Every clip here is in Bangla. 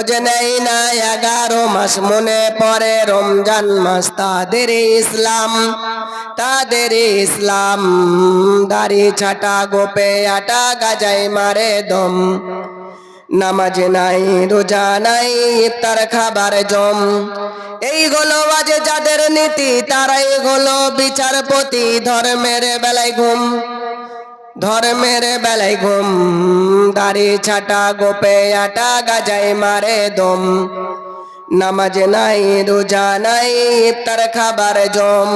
খোঁজ নেই না এগারো মাস মনে পরে রমজান মাস। তাদের ইসলাম তাদের ইসলাম। দাড়ি ছাটা গোপে আটা গাজাই মারে দম। নামাজ নাই, রোজা নাই, ইফতার খাবার জম। এই এইগুলো আজ যাদের নীতি, তারাই হলো বিচারপতি ধর্মের বেলায় ঘুম। ধর্মের বেলায় ঘুম, দাড়ি ছাটা গোপে আটা গাজাই মারে দম। নামাজ নাই, রোজা নাই, ইফতার খাবার জম।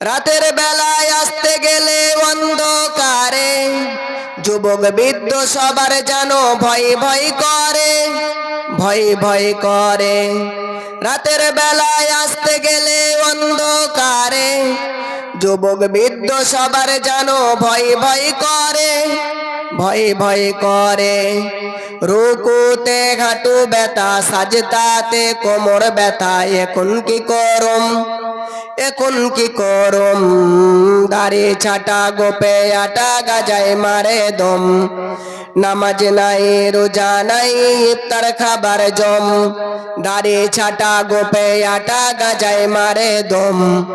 রাতের বেলায় আসতে গেলে অন্ধকারে, যুবক বৃদ্ধ সবার জানো ভয় ভয় করে, ভয় ভয় করে। রাতের বেলায় আসতে গেলে অন্ধকারে যুবক বৃদ্ধ সবার জানো ভয় ভয় করে, ভয় ভয় করে। রুকুতে ঘাটু ব্যথা, সাজতাতে কোমর ব্যথা, এখন কি করম? এখন কি করম? দাড়ি ছাটা গোপে আটা গাজায় মারে দম। নামাজ নাই, রোজা নাই, ইফতার খাবার জম। দাড়ি ছাটা গোপে আটা গাজায় মারে দম।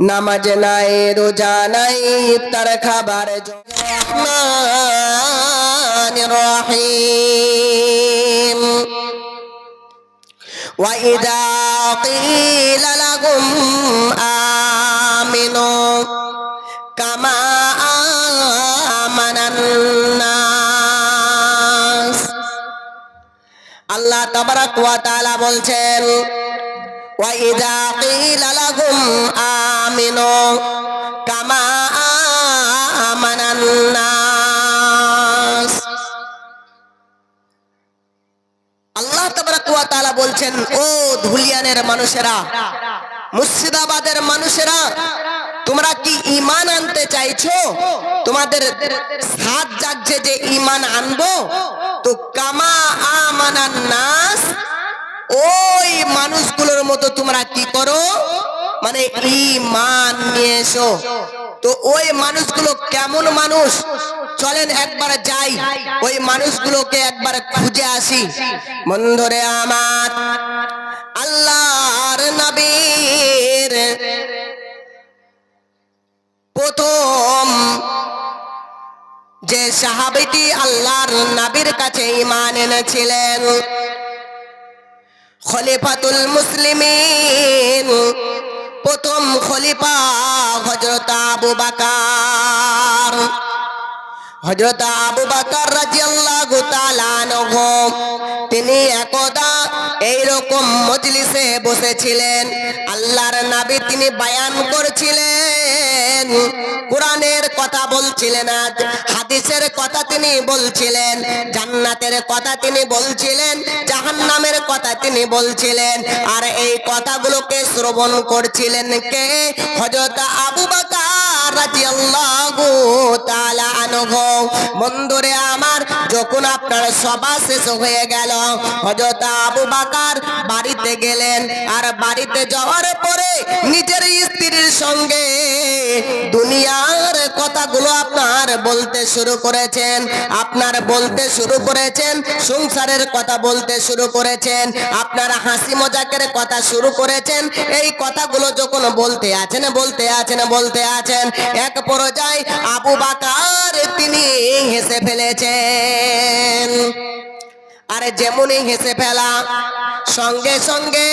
নামাজ নাই, রোজা নাই, ইফতার খাবার জম। রহিম। وإذا قيل لهم آمنوا كما آمن الناس আল্লাহ তাবারাক ওয়া তাআলা বলছেন ওয়াইদা কিলা লাহুম আমিনু কামা আমানান নাস আল্লাহ তাবারাক ওয়া তাআলা বলছেন, ও ধুলিয়ানের মানুষেরা, মুর্শিদাবাদের মানুষেরা, তোমরা কি ইমান আনতে চাইছো? তোমাদের সাত জাগছে যে ইমান আনব? তো কামা আমানান নাস, ওই মানুষগুলোর মতো তোমরা কি করো? মানে ঈমান নিয়ে এসো। তো ওই মানুষগুলো কেমন মানুষ? চলেন একবার যাই। ওই মানুষগুলোকে একবার খুঁজে আসি। বন্ধুরে আমার, আল্লাহর নবীর প্রথম যে সাহাবিটি আল্লাহর নবীর কাছে ঈমান এনেছিলেন, খলিফাতুল মুসলিমিন। খলিফা হজরত আবু বাকার। হজরত আবু বাকার তিনি একদা এইরকম মজলিসে বসেছিলেন। আল্লাহর নবী তিনি বায়ান করছিলেন। কোরআনের কথা বলছিলেন আজ। হাদিসের কথা তিনি বলছিলেন, জান্নাতের কথা তিনি বলছিলেন, জাহান্নামের কথা তিনি বলছিলেন। আর এই কথাগুলোকে শ্রবণ করছিলেন কে? হযরত আবু বকর। রাদিয়াল্লাহু বন্ধুরে আমার, যখন আপনার সভা শেষ হয়ে গেল, হযরত আবু বকর বাড়িতে গেলেন। আর বাড়িতে যাওয়ার পরে নিজের স্ত্রীর সঙ্গে দুনিয়ার কথাগুলো আপনার বলতে শুরু করেছেন, আপনার বলতে শুরু করেছেন, সংসারের কথা বলতে শুরু করেছেন, আপনার হাসি মজাকের কথা শুরু করেছেন, এই কথাগুলো যখন বলতে আছেন বলতে আছেন বলতে আছেন এক পর্যায় আবু বাকার তিনি হেসে ফেলেছেন। আরে যেমনই হেসে ফেলা, সঙ্গে সঙ্গে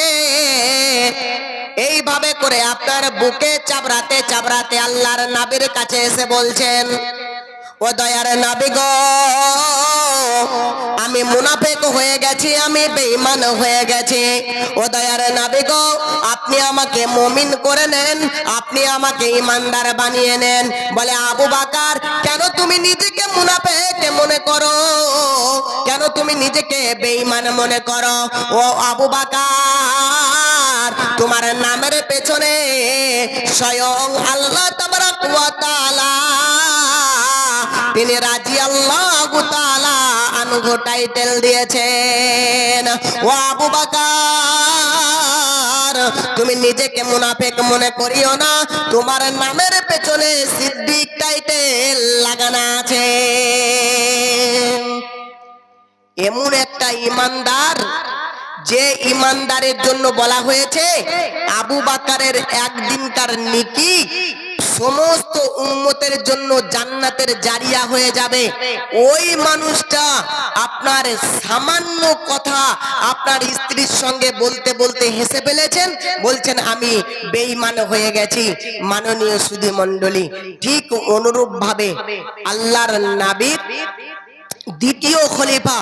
এইভাবে করে আপনার বুকে চাবড়াতে চাবড়াতে আল্লাহর নাবির কাছে এসে বলছেন, ও দয়ার নাবি গো আমি মুনাফেক হয়ে গেছি, আমি বেঈমান হয়ে গেছি। ও দয়ার নাবি গো, আপনি আমাকে মমিন করে নেন, আপনি আমাকে ইমানদার বানিয়ে নেন। বলে, আবু বাকার, কেন তুমি নিজেকে মুনাফেক মনে করো? কেন তুমি নিজেকে বেঈমান মনে করো? ও আবু বাকার, তোমার নামের পেছনে স্বয়ং আল্লাহ তাবারাক ওয়া তাআলা, তিনি রাজি আল্লাহ তাআলা আনহু টাইটেল দিয়েছেন। ও আবু বাকার, তুমি নিজেকে মুনাফিক মনে করিও না। তোমার নামের পেছনে সিদ্দিক টাইটেল লাগানো আছে। এমন একটা ইমানদার, যে ইমানদারের জন্য বলা হয়েছে, আবু বাকারের একদিনকার নিকি সমস্ত উম্মতের জন্য জান্নাতের জারিয়া হয়ে যাবে। ওই মানুষটা আপনার সামান্য কথা আপনার স্ত্রীর সঙ্গে বলতে বলতে হেসে ফেলেছেন। বলছেন, আমি বেঈমান হয়ে গেছি। মাননীয় সুধী মন্ডলী ঠিক অনুরূপভাবে আল্লাহর নাবির দ্বিতীয় খলিফা,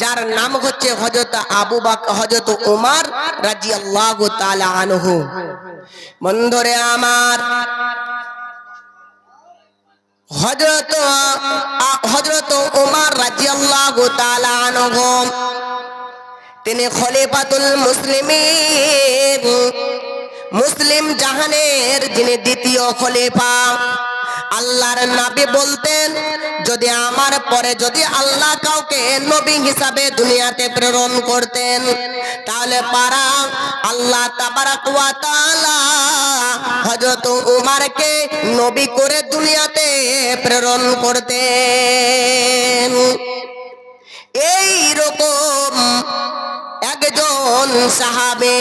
যার নাম হচ্ছে হজরত আবু বাক হজরত উমার রাজিয়াল্লাহু তাআলা আনহু। বন্ধুরে আমার হজরত হজরত উমার রাজিয়াল্লাহু তাআলা আনহু, তিনি খলিফাতুল মুসলিমিন, মুসলিম জাহানের যিনি দ্বিতীয় খলিফা। আল্লাহর নবী বলতেন, যদি আমার পরে যদি আল্লাহ কাউকে নবী হিসাবে দুনিয়াতে প্রেরণ করতেন, তাহলে পারা আল্লাহ হযরত উমারকে নবী করে দুনিয়াতে প্রেরণ করতেন। এই রকম একজন সাহাবে,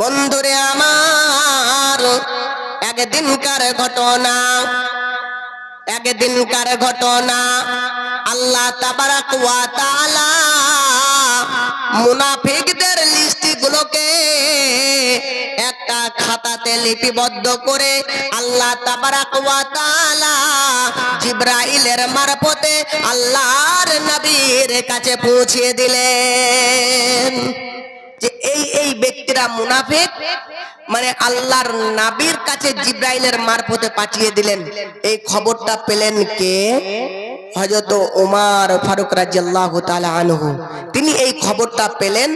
বন্ধুরে আমার একদিনকার ঘটনা একদিনকার ঘটনা, আল্লাহ তাবারাক ওয়া তাআলা মুনাফিকদের লিস্টি গুলোকে একটা খাতাতে লিপিবদ্ধ করে আল্লাহ তাবারাক ওয়া তাআলা জিব্রাইলের মারফতে আল্লাহর নবীর কাছে পৌঁছিয়ে দিলেন। যে এই এই ব্যক্তিরা মুনাফিক মানে আল্লাহর নাবির কাছে জিব্রাইলের মারফতে পাঠিয়ে দিলেন। এই খবরটা পেলেন কে? হযরত ওমর ফারুক রাদিয়াল্লাহু তাআলা আনহু। তিনি এই খবরটা পেলেন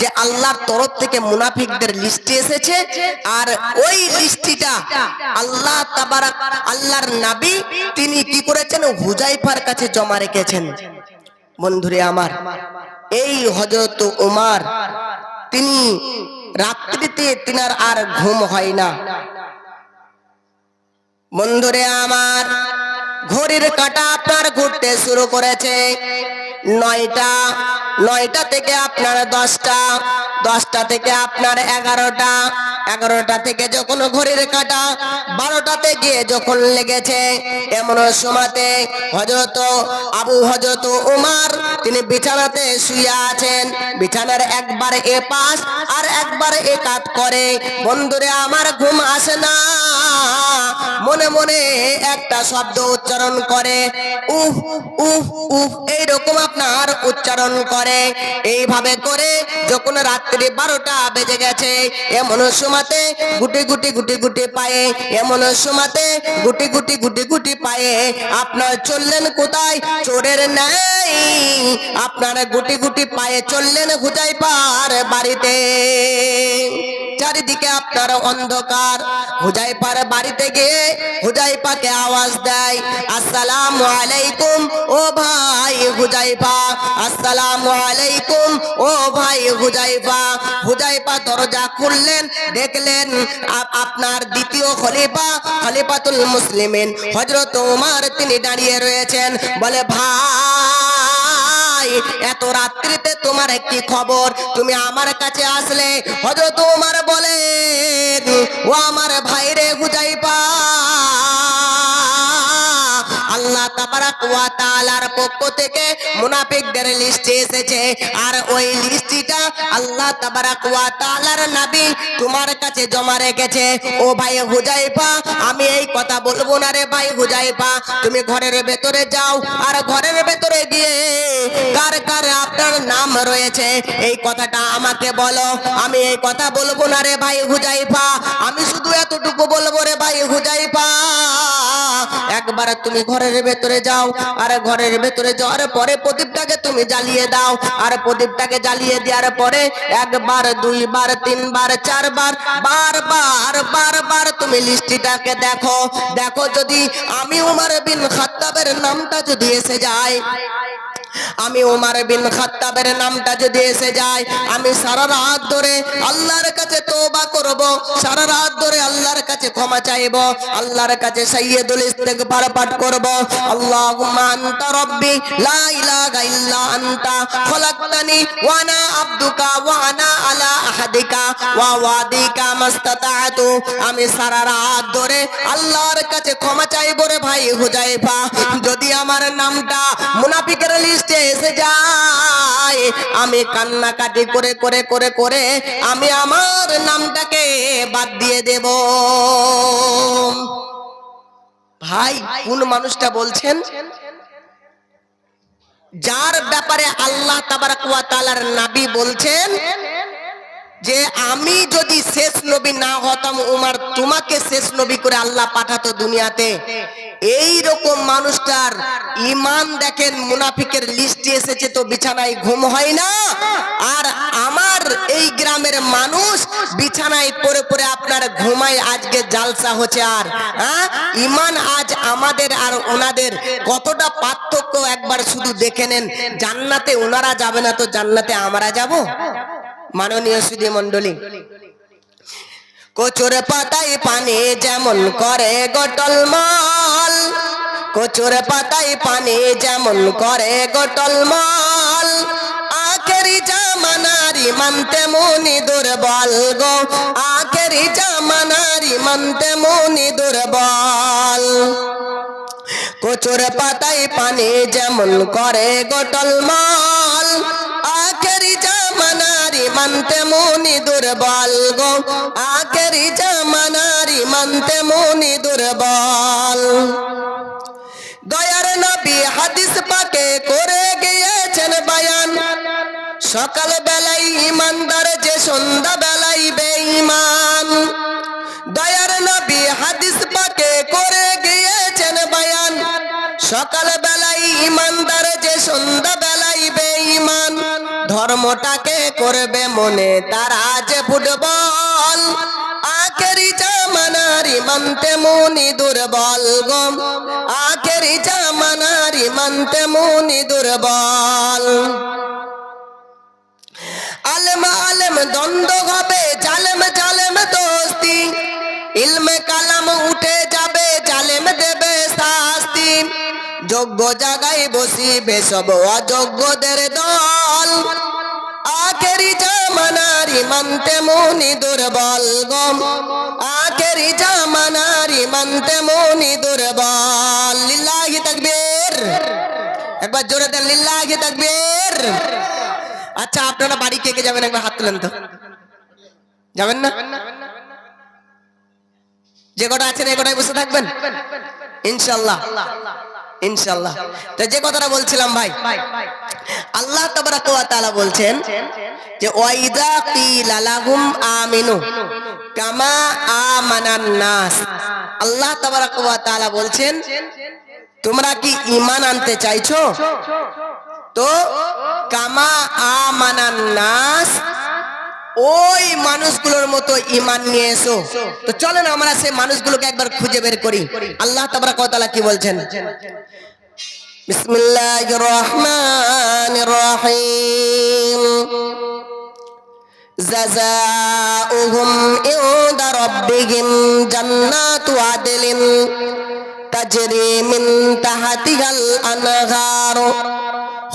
যে আল্লাহর তরফ থেকে মুনাফিকদের লিস্টে এসেছে আর ওই লিস্টিটা আল্লাহ তাবারাক, আল্লাহর নাবি তিনি কি করেছেন? হুজাইফার কাছে জমা রেখেছেন। বন্ধুরে আমার এই হজরত উমার, তিনি রাত্রিতে তিনার আর ঘুম হয় না। বন্ধুরে আমার, ঘড়ির কাটা আপনার ঘুরতে শুরু করেছে। নয়টা নয়টা থেকে আপনার দশটা দশটা থেকে আপনার এগারোটা এগারোটা থেকে যখন ঘড়ির কাটা বারোটাতে গিয়ে যখন লেগেছে, এমন সময়তে হজরত আবু হজরত উমার, তিনি বিছানাতে শুয়ে আছেন। বিছানার একবার এ পাশ আর একবার এ কাত করে, বন্ধুরে, আমার ঘুম আসে না। মনে মনে একটা শব্দ উচ্চারণ করে। উফ উফ উফ, এইরকম আপনার উচ্চারণ করে। এইভাবে করে যখন রাত্রি বারোটা বেজে গেছে, এমন সময়তে গুটি গুটি গুটি গুটি পায়ে, এমন সময়তে গুটি গুটি গুটি গুটি পায়ে, আপনার চললেন কোথায়? চোরের নাই আপনার গুটি গুটি পায়ে চললেন হুজাই পার বাড়িতে। চারিদিকে আপনার অন্ধকার। হুজাইপার বাড়িতে গিয়ে হুজাইপাকে আওয়াজ দেয়, আসসালামু আলাইকুম, ও ভাই হুজাইফা। আসসালামু আলাইকুম, ও ভাই হুজাইফা। হুজাইফা দরজা খুললেন, দেখলেন আপনার দ্বিতীয় খলিফা খলিফাতুল মুসলিমিন। হযরত ওমর তিনি দাঁড়িয়ে রয়েছেন, বলে, ভাই এত রাত্রিতে তোমার কি খবর। তুমি আমার কাছে আসলে হজরত ওমর বলেন, ও আমার ভাইরে হুজাইফা আল্লাহ তাবারাক ওয়া তাআলার পক্ষ থেকে মুনাফিকদের লিস্টে এসেছে। আর ওই লিস্টটা আল্লাহ তাবারাক ওয়া তাআলার নবী তোমার কাছে জমা রেখেছে। ও ভাই হুজাইফা, আমি এই কথা বলব না রে ভাই হুজাইফা। তুমি ঘরের ভেতরে যাও আর ঘরের ভেতরে গিয়ে কার কার আপনার নাম রয়েছে, এই কথাটা আমাকে বলো। আমি এই কথা বলব না রে ভাই হুজাইফা। আমি শুধু এতটুকু বলব রে ভাই হুজাইফা, একবার তুমি ঘরের ভেতরে যাও, আর ঘরের ভেতরে যাওয়ার পরে প্রদীপটাকে তুমি জ্বালিয়ে দাও। আর প্রদীপটাকে জ্বালিয়ে দেওয়ার পরে একবার, দুইবার, তিনবার, চারবার, বারবার বারবার তুমি লিস্টিটাকে দেখো। দেখো যদি আমি উমার বিন খাত্তাবের নামটা যদি এসে যায়, আমি উমার বিন খাত্তাবের নামটা যদি এসে যায়, আমি সারা রাত ধরে আল্লাহর কাছে তোবা করব। সারা রাত ধরে আল্লাহর কাছে ক্ষমা চাইব। আল্লাহর কাছে সাইয়্যিদুল ইস্তিগফার পাঠ করব। আল্লাহুম্মা আনতা রাব্বি, লা ইলাহা ইল্লা আনতা, খলাকতানি, ওয়া আনা আবদুকা, ওয়া আনা আলা আহাদিকা, ওয়া ওয়াদিকা মাস্তাতাতু। আমি সারা রাত ধরে আল্লাহর কাছে ক্ষমা চাইব রে ভাই হুজাইফা। যদি আমার নামটা মুনাফিকের লিস্টে এসে যায়, আমি কান্নাকাটি করে করে করে করে, আমি আমার নামটাকে বাদ দিয়ে দেব। ভাই, কোন মানুষটা বলছেন? যার ব্যাপারে আল্লাহ তাবারাকুয়া তালার নবী বলছেন যে আমি যদি শেষ নবী না হতাম, উমার তোমাকে শেষ নবী করে আল্লাহ পাঠাতো দুনিয়াতে। এই রকম মানুষটার ইমান দেখেন, মুনাফিকের লিস্টে এসেছে তো বিছানায় ঘুম হয় না। আর আমার এই গ্রামের মানুষ বিছানায় পরে পড়ে আপনার ঘুমায়, আজকে জালসা হচ্ছে আর হ্যাঁ? ইমান আজ আমাদের আর ওনাদের কতটা পার্থক্য একবার শুধু দেখে নেন। জান্নাতে ওনারা যাবে না তো জান্নাতে আমরা যাব? মাননীয় সুধী মন্ডলী কচুর পাতায় পানি যেমন করে গটল মাল, কচুর পাতায় পানি যেমন করে গটল মাল। আখেরি জামানারি মানতে মনি দুর্বল গো, আখেরি জামানারি মানতে মনি দুর্বল। কচুর পাতায় পানি যেমন করে গটল মাল, আখেরি জামানারি মানতে মনি দুর্বল গো। আখেরি জামানারি মানতে মনি দুর্বল। দয়ার নবী হাদিস পাকে করে গিয়েছেন বায়ান। সকাল বেলায় ইমানদার যে সন্ধ্যা বেলায় বেঈমান। দয়ার নবী হাদিস পাকে করে গিয়েছেন বায়ান। সকাল বেলায় ইমানদার ধর্মটাকে করবে মনে, তারা যে ফুটবল। আখেরি জামানারি মানতে মনি দুর্বল গম আখেরি জামানারি মানতে মনি দুর্বল। আলেম আলেম, দ্বন্দ্ব হবে, জালেম জালেম দোস্তি। ইলমে, কালাম উঠে যাবে, জালেম দেবে শাস্তি। যোগ্য জায়গায় বসিবে সব অযোগ্যদের দল। জামানারি মানতে মনি দুর্বল গম। আখেরি জামানারি মানতে মনি দুর্বল। লিল্লাহি তাকবীর। একবার জোরে দেন, লিল্লাহি তাকবীর। আচ্ছা আপনারা বাড়ি কে কে যাবেন? একবার হাত তুলেন তো। যাবেন না? যে কটা আছেন, এ কটাই বসে থাকবেন? ইনশাল্লাহ ইনশাল্লাহ তো যে কথাটা বলছিলাম ভাই, আল্লাহ তাআলা বলছেন যে ওয়াইদা কিলা লাহুম আমিনু কামা আমানান নাস। আল্লাহ তাআলা বলছেন, তোমরা কি ঈমান আনতে চাইছো? তো, কামা আমানান নাস ওই মানুষগুলোর মতো ইমান নিয়ে এসো। তো চলেন আমরা সেই মানুষগুলোকে একবার খুঁজে বের করি। আল্লাহ তাবারাক ওয়া তাআলা কি বলছেন? বিসমিল্লাহির রহমানির রহিম জাযাউহুম ইনদা রাব্বিহিম জান্নাতু আদলিন তাজরি মিন তাহতিহাল আনহার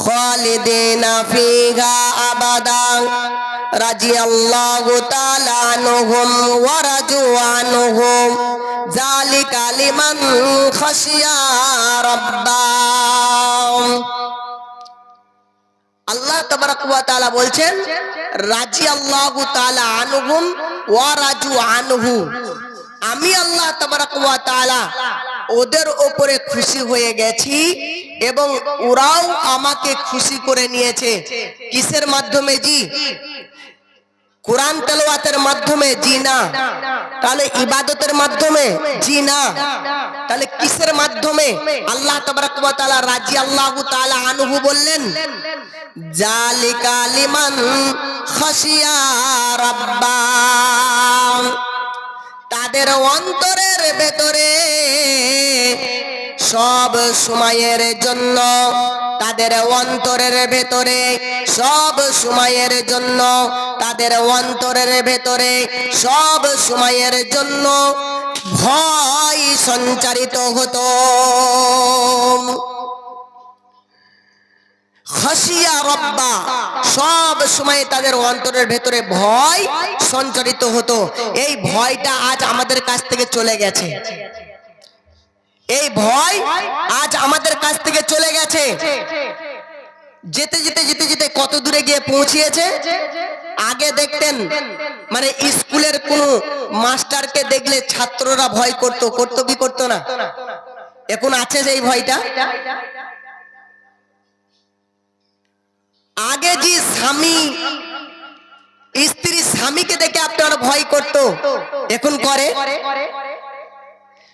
খালিদিনা ফিহা আবাদা আল্লাহ তাআলা বলছেন রাজি আল্লাহু আনহুম ওয়া রাজু আনহু আমি আল্লাহ তাআলা ওদের ওপরে খুশি হয়ে গেছি এবং ওরাও আমাকে খুশি করে নিয়েছে। কিসের মাধ্যমে জি? কোরআন তেলাওয়াতের মাধ্যমে জি না। তাহলে ইবাদতের মাধ্যমে জি না। তাহলে কিসের মাধ্যমে? আল্লাহ তাআলা রাজি আল্লাহু তাআলা আনহু বললেন, জালিকা লিমান খাশিয়া রাব্বা। তাদের অন্তরের ভেতরে সব সময়ের জন্য, তাদের অন্তরের ভেতরে, সব সময়ের জন্য, তাদের অন্তরের ভেতরে, সব সময়ের জন্য ভয় সঞ্চারিত হতো। হাসিয়া রব্বা, সব সময় তাদের অন্তরের ভেতরে ভয় সঞ্চারিত হতো। এই ভয়টা আজ আমাদের কাছ থেকে চলে গেছে। এই ভয় আজ আমাদের কাছ থেকে চলে গেছে। যেতে যেতে যেতে যেতে কত দূরে গিয়ে পৌঁছিয়েছে? আগে দেখতেন মানে স্কুলের কোন মাস্টারকে দেখলে ছাত্ররা ভয় করতো করতো কি করতো না? এখন আছে সেই ভয়টা? আগে যে স্বামী স্ত্রী স্বামীকে দেখে আপনার ভয় করত এখন করে?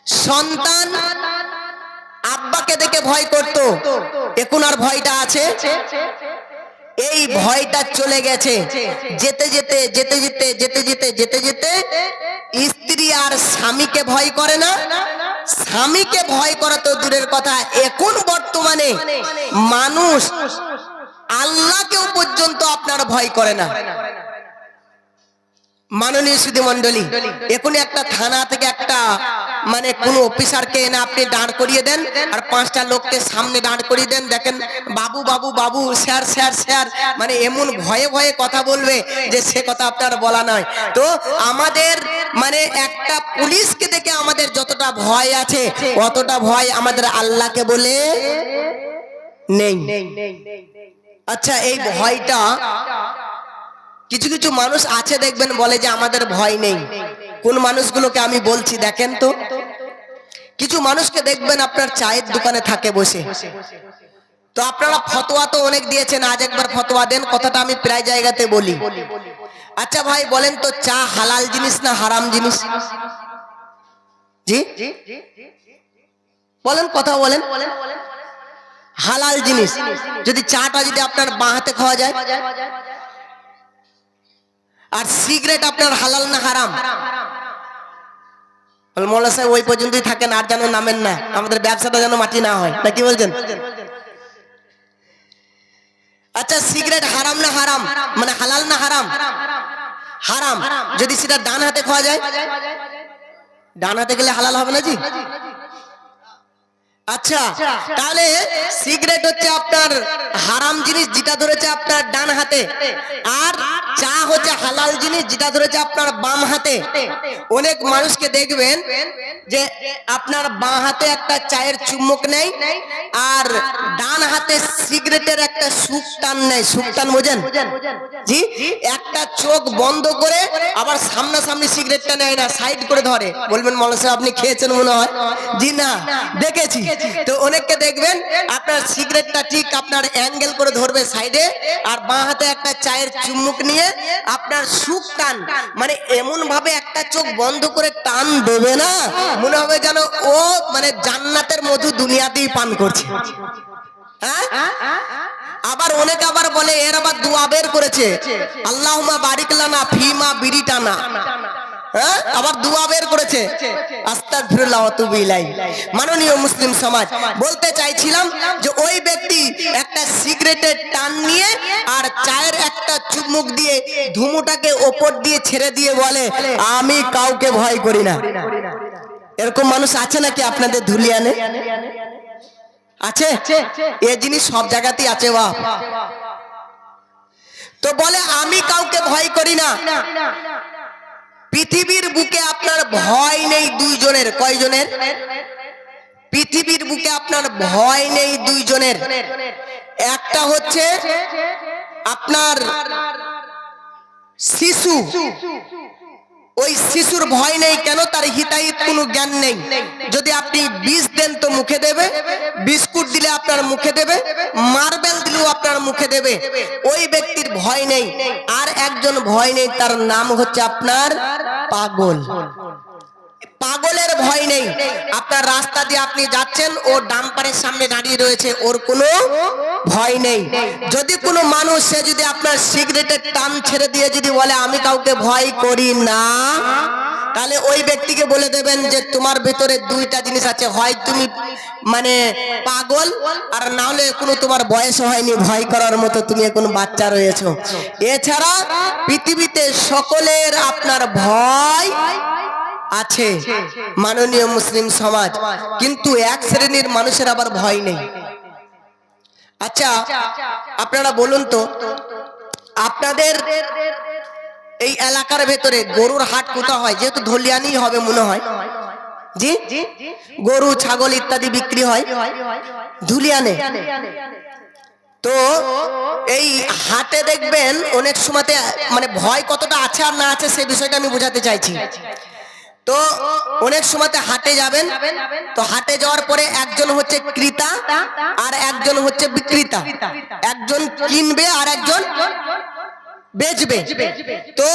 সন্তান আব্বাকে দেখে ভয় করত। এখন আর ভয়টা আছে। এই ভয়টা চলে গেছে। যেতে যেতে যেতে যেতে যেতে যেতে যেতে যেতে স্ত্রী আর স্বামীকে ভয় করে না। স্বামীকে ভয় করা তো দূরের কথা। এখন বর্তমানে মানুষ আল্লাহকেও পর্যন্ত আপনার ভয় করে না। মাননীয় সুধী মন্ডলী এখন একটা থানা থেকে একটা মানে কোন অফিসারকে এনে আপনি দাঁড় করিয়ে দেন, আর পাঁচটা লোককে সামনে দাঁড় করিয়ে দেন। দেখেন, বাবু বাবু বাবু, স্যার স্যার স্যার মানে এমন ভয়ে ভয়ে কথা বলবে যে সে কথা আপনার বলা নয়। তো আমাদের মানে একটা পুলিশকে দেখে আমাদের যতটা ভয় আছে, অতটা ভয় আমাদের আল্লাহকে বলে নেই। আচ্ছা এই ভয়টা কিছু কিছু মানুষ আছে দেখবেন বলে যে আমাদের ভয় নেই। কোন মানুষগুলোকে আমি বলছি দেখেন তো। কিছু মানুষকে দেখবেন আপনার চায়ের দোকানে থাকে বসে। তো আপনারা ফতোয়া তো অনেক দিয়েছেন, আজ একবার ফতোয়া দেন, কথাটা আমি প্রায় জায়গাতে বলি। আচ্ছা ভাই, বলেন তো, চা হালাল জিনিস না হারাম জিনিস? জি? বলেন, কথা বলেন। হালাল জিনিস। যদি চাটা যদি আপনার বাঁ হাতে খাওয়া যায়? আর সিগারেট আপনার হালাল না হারাম? মোল্লা সাহেব ওই পর্যন্তই থাকেন, আর যেন নামেন না। আমাদের ব্যবসাটা যেন মাটি না হয়। তা কি বলছেন? আচ্ছা সিগারেট হারাম না হারাম? মানে হালাল না হারাম? হারাম। যদি সেটা ডান হাতে খাওয়া যায়? ডান হাতে গেলে হালাল হবে না জি? আচ্ছা তাহলে সিগারেট হচ্ছে আপনার হারাম জিনিস যেটা ধরেছে আপনার ডান হাতে। আর চা হচ্ছে হালাল জিনিস যেটা ধরেছে আপনার বাম হাতে। অনেক মানুষকে দেখবেন যে আপনার বাঁ হাতে একটা চায়ের চুম্বক নেই আর ডান হাতে সিগারেটের একটা সুখ টান নেই। সুখ টান বোঝেন? জি? একটা চোখ বন্ধ করে আবার সামনাসামনি সিগারেটটা নেয় না সাইড করে ধরে। বলবেন মনে সাহেব আপনি খেয়েছেন মনে হয়? জি না দেখেছি। তো অনেককে দেখবেন, আপনার সিগারেটটা ঠিক আপনার অ্যাঙ্গেল করে ধরবে সাইডে, আর বাঁ হাতে একটা চায়ের চুমুক নিয়ে আপনার সুখ টান মানে এমন ভাবে একটা চোখ বন্ধ করে টান দেবে না। মনে হবে যেন ও মানে জান্নাতের মধু দুনিয়াতেই পান করছে। হ্যাঁ? আবার অনেক আবার বলে, এর আবার দোয়া বের করেছে। আল্লাহুমা বারিকলানা ফিমা বিরিটানা হ্যাঁ? আবার দোয়া বের করেছে। মাননীয় মুসলিম সমাজ, বলতে চাইছিলাম যে ওই ব্যক্তি একটা সিগারেটের টান নিয়ে আর চায়ের একটা চুমুক দিয়ে ধুমুটাকে ওপর দিয়ে ছেড়ে দিয়ে বলে, আমি কাউকে ভয় করি না। এরকম মানুষ আছে নাকি আপনাদের ধুলিয়ানে? আছে? এ জিনিস সব জায়গাতেই আছে বাপ। তো বলে, আমি কাউকে ভয় করি না। পৃথিবীর বুকে আপনার ভয় নেই দুইজনের। কয়জনের? পৃথিবীর বুকে আপনার ভয় নেই দুইজনের। একটা হচ্ছে আপনার শিশু। ওই শিশুর ভয় নেই কেন? তার হিতাহিত কোনো জ্ঞান নেই। যদি আপনি বিষ দেন তো মুখে দেবে, বিস্কুট দিলে আপনার মুখে দেবে, মার্বেল দিলেও আপনার মুখে দেবে। ওই ব্যক্তির ভয় নেই। আর একজন ভয় নেই, তার নাম হচ্ছে আপনার পাগল। পাগলের ভয় নেই। আপনার রাস্তা দিয়ে আপনি যাচ্ছেন, ও ডাম্পারের সামনে দাঁড়িয়ে রয়েছে, ওর কোনো ভয় নেই। যদি কোনো মানুষ, সে যদি আপনার সিগারেটের টান ছেড়ে দিয়ে যদি বলে, আমি কাউকে ভয় করি না, তাহলে ওই ব্যক্তিকে বলে দেবেন যে, তোমার ভেতরে দুইটা জিনিস আছে, হয় তুমি মানে পাগল, আর না হলে কোনো তোমার বয়স হয়নি, ভয় করার মতো তুমি এখন বাচ্চা রয়েছো। এছাড়া পৃথিবীতে সকলের আপনার ভয় আছে। মাননীয় মুসলিম সমাজ। কিন্তু এক শ্রেণির মানুষের আবার ভয় নেই। আচ্ছা আপনারা বলুন তো আপনাদের এই এলাকার ভেতরে গরুর হাট কোথা হয়? যেহেতু ধলিয়ানি হবে মনে হয়। জি? গরু ছাগল ইত্যাদি বিক্রি হয়। ধুলিয়ানে। তো এই হাটে দেখবেন অনেক সময়তে মানে ভয় কতটা আছে আর না আছে সেই বিষয়টা আমি বোঝাতে চাইছি। তো অনেক সময়তে হাটে যাবেন। তো হাটে যাওয়ার পরে একজন হচ্ছে ক্রেতা আর একজন হচ্ছে বিক্রেতা। একজন কিনবে আর একজন বেচবে। তো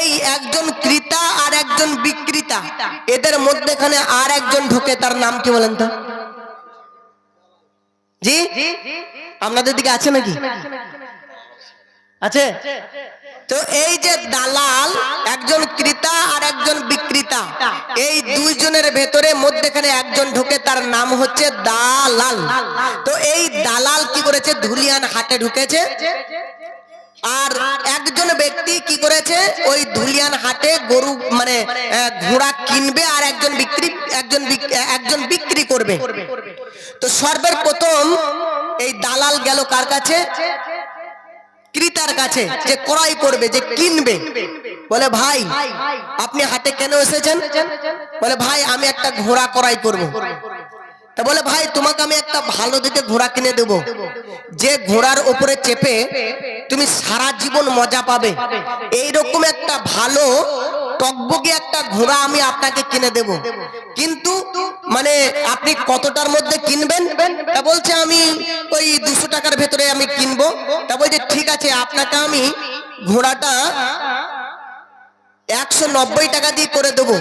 এই একজন ক্রেতা আর একজন বিক্রেতা এদের মধ্যেখানে আর একজন ঢোকে তার নাম কি বলেন তো? জি? আপনাদের দিকে আছে নাকি? আছে? তো এই যে দালাল, একজন ক্রেতা আর একজন বিক্রেতা, এই দুইজনের ভেতরে মধ্যেখানে একজন ঢুকে, তার নাম হচ্ছে দালাল। তো এই দালাল কি করেছে? ধুলিয়ান হাটে ঢুকেছে। আর একজন ব্যক্তি কি করেছে? ওই ধুলিয়ান হাটে গরু মানে ঘোড়া কিনবে আর একজন বিক্রি, একজন একজন বিক্রি করবে। তো সর্বের প্রথম এই দালাল গেল কার কাছে? ক্রেতার কাছে যে ক্রয় করবে যে কিনবে। বলে ভাই আপনি হাটে কেন এসেছেন? বলে ভাই আমি একটা ঘোড়া ক্রয় করব। তা বলে ভাই তোমাকে আমি একটা ভালো দিকে ঘোড়া কিনে দেব। যে ঘোড়ার উপরে চেপে তুমি সারা জীবন মজা পাবে। এইরকম একটা ভালো টকবগে একটা ঘোড়া আমি আপনাকে কিনে দেব। কিন্তু মানে আপনি কতটার মধ্যে কিনবেন? তা বলছে আমি ওই দুশো টাকার ভেতরে আমি কিনবো। তা বলছে, ঠিক আছে, আপনাকে আমি ঘোড়াটা একশো নব্বই টাকা দিয়ে করে দেবো।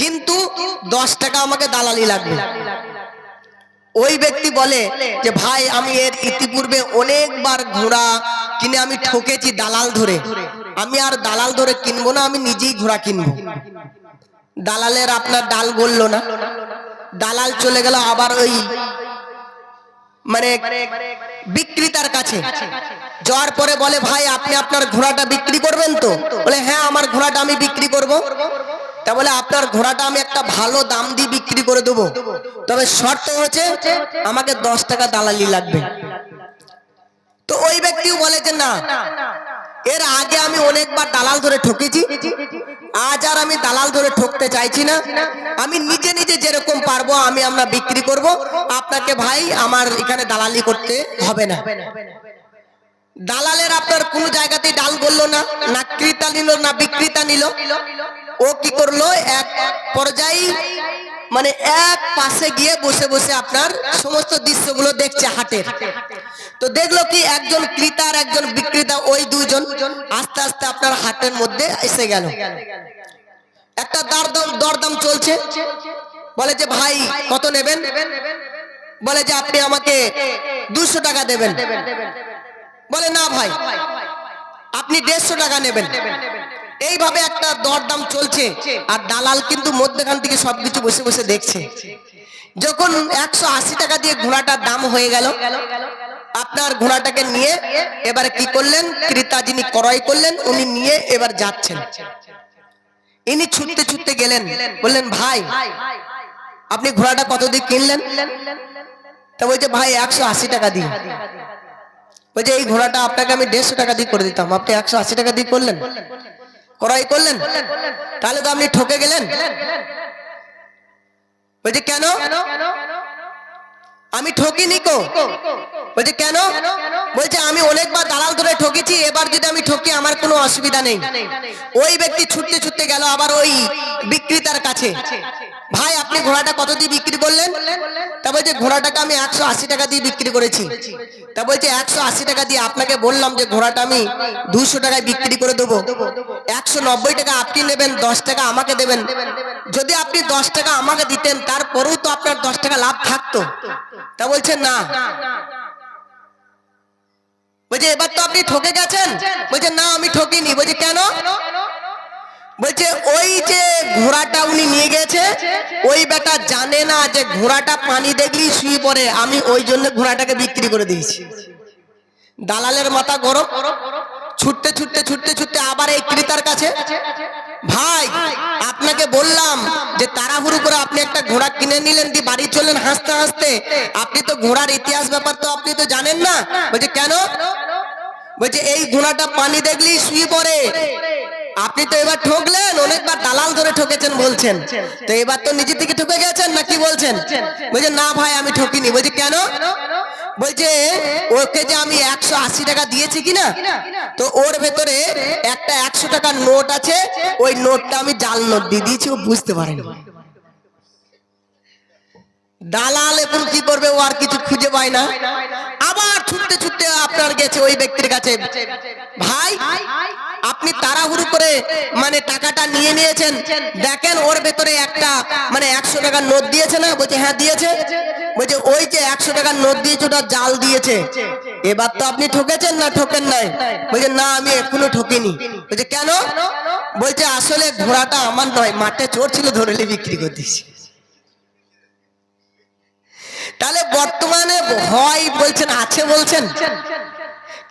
কিন্তু দশ টাকা আমাকে দালালি লাগবে। ওই ব্যক্তি বলে যে, ভাই, আমি এর ইতিপূর্বে অনেকবার ঘোড়া কিনে আমি ঠকেছি দালাল ধরে। আমি আর দালাল ধরে কিনবো না, আমি নিজেই ঘোড়া কিনবো। দালালের আপনার ডাল গললো না। দালাল চলে গেল আবার ওই মানে বিক্রেতার কাছে। যাওয়ার পরে বলে, ভাই, আপনি আপনার ঘোড়াটা বিক্রি করবেন তো? বলে হ্যাঁ আমার ঘোড়াটা আমি বিক্রি করব। তা বলে, আপনার ঘোড়াটা আমি একটা ভালো দাম দিয়ে বিক্রি করে দেবো। তবে শর্ত হচ্ছে, আমাকে দশ টাকা দালালি লাগবে। তো ওই ব্যক্তিও বলে যে, না, এর আগে আমি অনেকবার দালাল ধরে ঠকেছি। আজ আর আমি দালাল ধরে ঠকতে চাইছি না। আমি নিজে নিজে যেরকম পারব, আমি আমরা বিক্রি করব। আপনাকে ভাই, আমার এখানে দালালি করতে হবে না। দালালের আপনার কোন জায়গাতেই ডাল বলল না না ক্রেতা নিল, না বিক্রেতা নিল। ও কি করল? এক পর্যায়ে মানে এক পাশে গিয়ে বসে বসে আপনার সমস্ত দৃশ্যগুলো দেখছে হাটের। তো দেখল কি একজন ক্রেতা আর একজন বিক্রেতা, ওই দুজন আস্তে আস্তে আপনার হাটের মধ্যে এসে গেল। একটা দরদাম দরদাম চলছে। বলে যে, ভাই, কত নেবেন? বলে যে, আপনি আমাকে দুশো টাকা দেবেন। বলে, না, ভাই, আপনি দেড়শো টাকা নেবেন। এইভাবে একটা দরদাম চলছে, আর দালাল কিন্তু মধ্যখান থেকে সবকিছু বসে বসে দেখছে। যখন একশো আশি টাকা দিয়ে ঘোড়াটার দাম হয়ে গেল, আপনার ঘোড়াটাকে নিয়ে এবারে কি করলেন? ক্রেতা যিনি ক্রয় করলেন, উনি নিয়ে এবার যাচ্ছেন। ইনি ছুটতে ছুটতে গেলেন, বললেন, ভাই, আপনি ঘোড়াটা কত দিয়ে কিনলেন? তা বলছে, ভাই, একশো আশি টাকা দিয়ে। বলছে, এই ঘোড়াটা আপনাকে আমি দেড়শো টাকা দিয়ে করে দিতাম। আপনি একশো আশি টাকা দিয়ে করলেন? ক্রয় করলেন? তাহলে তো আপনি ঠকে গেলেন। বলছি, কেন? আমি ঠকিনি কো। বলছি, কেন? বলছে, আমি অনেকবার দালাল ধরে ঠকেছি, এবার যদি আমি ঠকি, আমার কোনো অসুবিধা নেই। ওই ব্যক্তি ছুটতে ছুটতে গেল আবার ওই বিক্রেতার কাছে। ভাই, আপনি ঘোড়াটা কত দিয়ে বিক্রি করলেন? তা বলছে, ঘোড়াটাকে আমি একশো আশি টাকা দিয়ে বিক্রি করেছি। তা বলছে, একশো আশি টাকা দিয়ে আপনাকে বললাম যে ঘোড়াটা আমি দুশো টাকায় বিক্রি করে দেবো। একশো নব্বই টাকা আপনি নেবেন, দশ টাকা আমাকে দেবেন। যদি আপনি দশ টাকা আমাকে দিতেন, তারপরেও তো আপনার দশ টাকা লাভ থাকতো। তা বলছে, না। বলছে, এবার তো আপনি ঠকে গেছেন। বলছে, না, আমি ঠকিনি। বলছে, কেন? বলছে ওই যে ঘোড়াটা উনি নিয়ে গেছে, ওই বেটা জানে না যে ঘোড়াটা পানি দেখলেই শুয়ে পড়ে, আমি ওই জন্য ঘোড়াটাকে বিক্রি করে দিয়েছি। দালালের মাথা গরম, ছুটতে ছুটতে ছুটতে ছুটতে আবার এই ক্রেতার কাছে, ভাই, আপনাকে বললাম যে তাড়াহুড়ো করে আপনি একটা ঘোড়া কিনে নিলেন, দিয়ে বাড়ি চললেন হাসতে হাসতে। আপনি তো ঘোড়ার ইতিহাস ব্যাপার তো আপনি তো জানেন না। বলছে, কেন? বলছে, এই ঘোড়াটা পানি দেখলেই শুয়ে পড়ে। আপনি তো এবার ঠকলেন, অনেকবার দালাল ধরে ঠকেছেন বলছেন। তো এবার তো নিজে থেকে ঠকে গেছেন না কি বলছেন বলছে না ভাই, আমি ঠকিনি। বলছে, কেন? বলছে, ওকে যে আমি একশো আশি টাকা দিয়েছি কিনা? তো ওর ভেতরে একটা একশো টাকার নোট আছে। ওই নোটটা আমি জাল নোট দিয়ে দিয়েছি, ও বুঝতে পারেনি। দালাল এখন কি করবে? ও আর কিছু খুঁজে পায় না। আবার ছুটতে ছুটতে আপনার গেছে ওই ব্যক্তির কাছে। ভাই আপনি তাড়াহুড়ো করে মানে টাকাটা নিয়ে নিয়েছেন। দেখেন ওর ভেতরে একটা মানে একশো টাকার নোট দিয়েছে না? বলছে হ্যাঁ দিয়েছে। বলছে, ওই যে একশো টাকার নোট দিয়েছে, ওটা জাল দিয়েছে। এবার তো আপনি ঠকেছেন না, ঠকেন নাই? বলছে, না, আমি এখনও ঠকিনি। বলছে, কেন? বলছে, আসলে ঘোড়াটা আমার নয়, মাঠে চোর ছিল ধরলে বিক্রি করে দিয়েছি তাহলে বর্তমানে ভয় বলছেন, আছে বলছেন?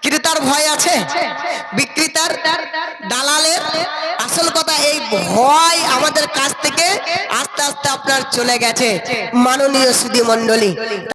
ক্রেতার ভয় আছে? বিক্রেতার দালালের? আসল কথা এই ভয় আমাদের কাছ থেকে আস্তে আস্তে আপনার চলে গেছে। মাননীয় সুদী মন্ডলী